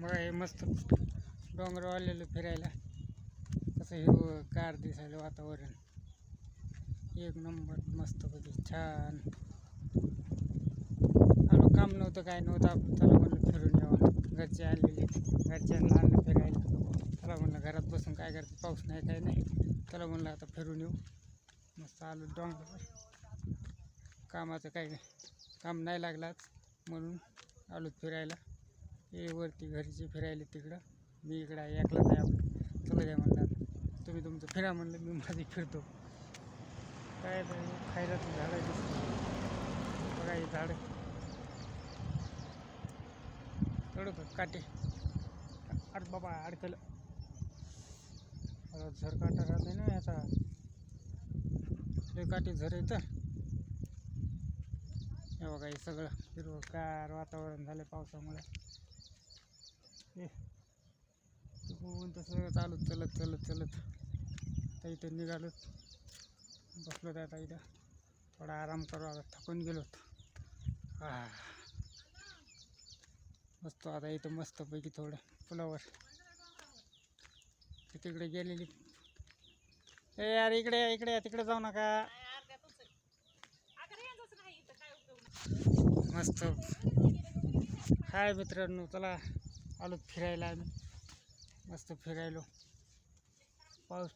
बघा हे मस्त. डोंगर आलेलं फिरायला. कसं हिरवं कार दिसायला वातावरण. एक नंबर मस्तपैकी छान. आलो काम नव्हतं काय नव्हतं. आपण चला म्हणलं फिरून यावं घरचे आलेले. घरच्यांना आणलं फिरायला. चला म्हणलं घरात बसून काय करते? पाऊस नाही काय नाही. चला म्हणलं आता फिरून येऊ. मस्त आलो डोंगरावर. कामाचं काही काम नाही लागलाच म्हणून आलो फिरायला. हे वरती घरचे फिरायले तिकडं. मी इकडं आहे एकलाच आपण. चला द्या म्हणलं तुम्ही तुमचं फिरा म्हणलं मी माझी फिरतो. काय खायला तर झाडं दिसतं बघा हे झाडं. थोडं का काटे? अरे बाबा अडकलं. झर काटा राहते ना याचा. लय काटे झर येतं हे. बघा हे सगळं हिरवंगार वातावरण झालं पावसामुळे हे होऊन तसं सगळं चालू चलत चलत चलत. आता इथं निघालो बसलो तर आता इथं. थोडा आराम करू आता. थकून गेलो हा बसतो आता इथं मस्तपैकी थोडं. पुलावर. ते तिकडे गेलेली. ए यार इकडे इकडे या, तिकडे जाऊ नका. मस्त. हाय मित्रांनो चला. आलो फिरायला आम्ही. मस्त फिरायलो. पाऊस.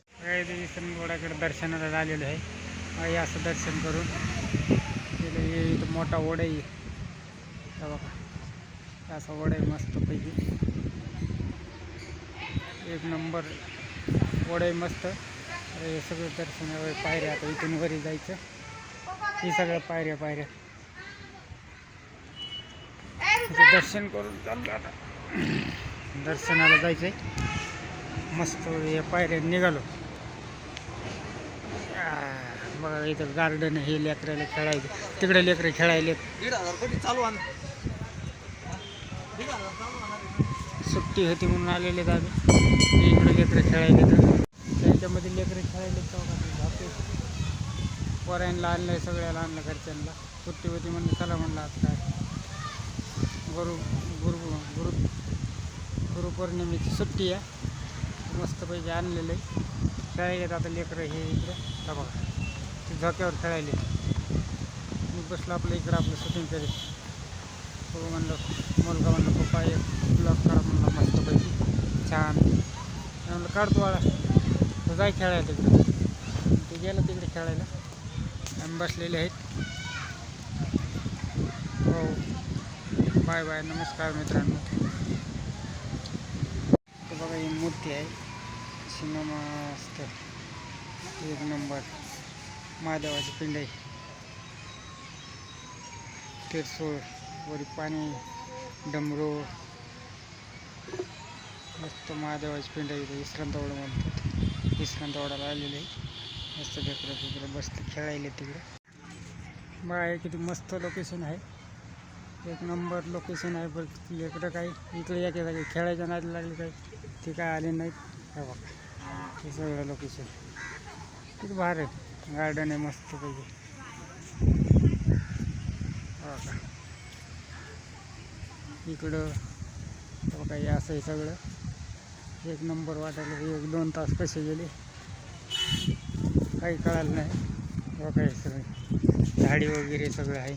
विष्णुगडाकडे दर्शनाला आलेलो आहे. असं दर्शन करून गेलं. हे इथं मोठा ओढा आहे. बघा. हे असा ओढा आहे मस्तपैकी. एक नंबर ओढा आहे मस्त. हे सगळं दर्शनावर पायऱ्या आता इथून वरी जायचं. ही सगळ्या पायऱ्या पायऱ्या. तिथे दर्शन करून चाललं आता. दर्शनाला जायचं आहे मस्त या पायऱ्या निघालो. बघा इथं गार्डन हे लेकराला खेळायचं. तिकडे लेकरं खेळायले. सुट्टी होती म्हणून आलेले आहेत आम्ही इकडे लेकरं खेळायले तर. त्यांच्यामध्ये लेकरं खेळायले जाते पोरांना आणलं सगळ्याला आणलं घरच्यांना. सुट्टी होती म्हणून चला म्हणलं आता काय. गुरु गुरु गुरु. गुरुपौर्णिमेची सुट्टी आहे. मस्तपैकी आणलेलं आहे. खेळायलेत आता लेकरं हे इकडे. हा बघा. ते झोक्यावर खेळायले. मी बसलो आपलं इकडं आपलं शूटिंग करीत. हो म्हणलं मुलगा म्हणलं पप्पा एक ब्लॉग काढ म्हणलं मस्तपैकी. छान. म्हणलं काढतो वाळा. तो जाय खेळायला तिकडे. ते गेलं तिकडे खेळायला. आम्ही बसलेले आहेत. हो. Bye bye. नमस्कार मित्रांनो ते बघा आहे सिनेमा मस्त एक नंबर. महादेवाची पिंड. आहे तिरसोळ वरी पाणी डमरू. मस्त महादेवाची पिंड आहे इथं विश्रांतवाडा म्हणतात. विश्रांतवाडाला आलेले. मस्त लेकरं तिकडे बसले खेळायले तिकडे. बघा किती मस्त लोकेशन आहे. एक नंबर लोकेशन आहे बरं लेकरं काही इकडे या जागी खेळायच्या नादी लागले काही. ते काय आले नाहीत. हे बघा. हे सगळं लोकेशन किती भारी आहे. गार्डन आहे मस्तपैकी हो का इकडं हे बघा हे असं आहे सगळं. एक नंबर वाटायला एक दोन तास कसे गेले? काही कळालं नाही. बघा हे सगळं. झाडी वगैरे सगळं आहे.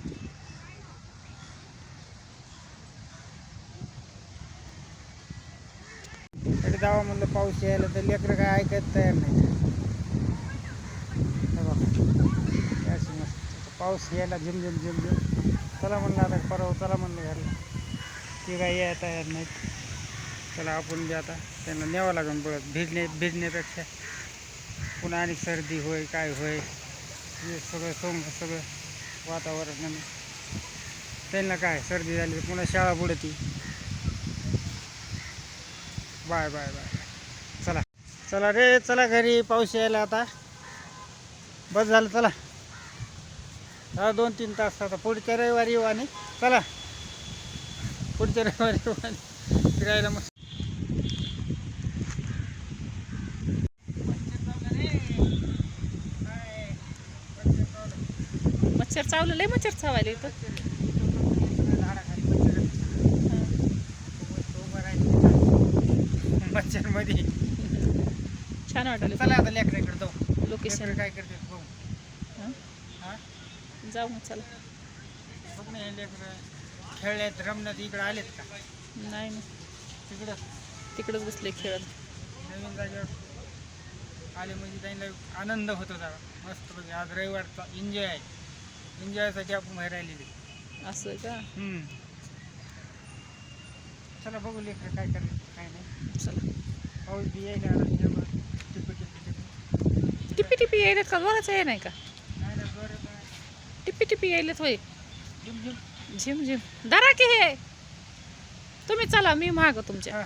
इकडे जावं म्हणलं पाऊस यायला तर लेकरं काय ऐकत तयार नाही. अशी मस्त पाऊस यायला झिमझिम झिम चला म्हणलं आता परवा चला म्हणलं घरला. ते काय यायला तयार नाहीत. चला आपण जे आता त्यांना न्यावं लागेल बघत भिजणे भिजण्यापेक्षा पुन्हा आणि सर्दी होय काय होय हे सगळं सोंग सगळं वातावरणाने त्यांना काय सर्दी झाली तर पुन्हा शाळा बुडती. बाय बाय बाय चला. चला रे चला घरी पाऊस यायला आता. बस झालं चला. हा दोन तीन तास आता. पुढच्या रविवारी येऊ आणि. चला. पुढच्या रविवारी येऊ आणि फिरायला मस्त. मच्छर चावलं लय मच्छर चावायला इथं. मध्ये. छान वाटलं. चला आता लेकराकडे जाऊ. लोकेशन काय करते बघू. जाऊ मग चला. बघ ना हे लेकरं. खेळल्यात रमण्यात इकडे आलेत का? नाही ना तिकडं? तिकडंच बसले खेळत. नवीन जागेवर आले म्हणजे त्यांना आनंद होतो जरा. मस्त म्हणजे आज रविवारचा एन्जॉय आहे. एन्जॉयसाठी आपण बाहेर राहिलेले असं का? चला बघू लेकर काय करायचं काय नाही. चला. पाऊस बी यायला टिपी टिपी यायलेत का? जोराचं आहे नाही का? टिपी टिपी यायलेत होय. झिम झिम. धरा की हे. तुम्ही चला मी माग तुमच्या. हा.